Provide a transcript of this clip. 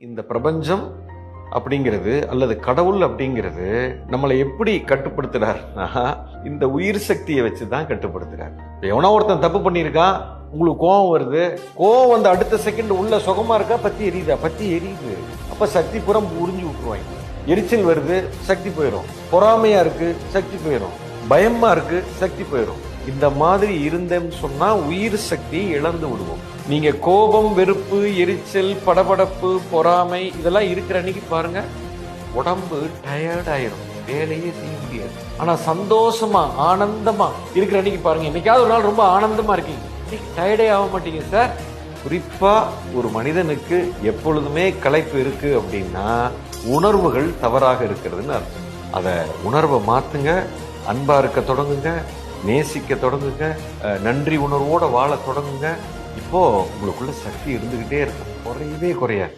இந்த பிரபஞ்சம் அப்படிங்கிறது அல்லது கடவுள் அப்படிங்கிறது நம்மளை எப்படி கட்டுப்படுத்துறாருன்னா இந்த உயிர் சக்தியை வச்சு தான் கட்டுப்படுத்துறாரு எவனோ ஒருத்தன் தப்பு பண்ணியிருக்கான் உங்களுக்கு கோவம் வருது கோவம் வந்து அடுத்த செகண்ட் உள்ள சுகமா இருக்கா பத்தி எரியுதா? பத்தி எரியுது. அப்ப சக்தி புறம் உறிஞ்சு விட்டுருவாங்க. எரிச்சல் வருது சக்தி போயிடும் பொறாமையா இருக்கு சக்தி போயிடும் பயமா இருக்கு சக்தி போயிடும் இந்த மாதிரி இருந்தேன்னு சொன்னா உயிர் சக்தி இழந்து விடுவோம். நீங்க கோபம் வெறுப்பு எரிச்சல் படபடப்பு பொறாமை இதெல்லாம் இருக்கிற அன்னைக்கு பாருங்க உடம்பு டயர்ட் ஆயிரும். வேலையே செய்ய முடியாது. ஆனா சந்தோஷமா ஆனந்தமா இருக்கிற அன்னைக்கு பாருங்க என்னைக்காவது ஒரு நாள் ரொம்ப ஆனந்தமா இருக்கீங்க. இன்னைக்கு டயர்டே ஆக மாட்டீங்க சார் குறிப்பா ஒரு மனிதனுக்கு எப்பொழுதுமே களைப்பு இருக்கு அப்படின்னா உணர்வுகள் தவறாக இருக்கிறதுன்னு அர்த்தம். அதை உணர்வை மாத்துங்க அன்பா இருக்க தொடங்குங்க நேசிக்க தொடங்குங்க நன்றி உணர்வோடு வாழ தொடங்குங்க. இப்போ உங்களுக்குள்ள சக்தி இருந்துக்கிட்டே இருக்கும். குறையவே குறையாது.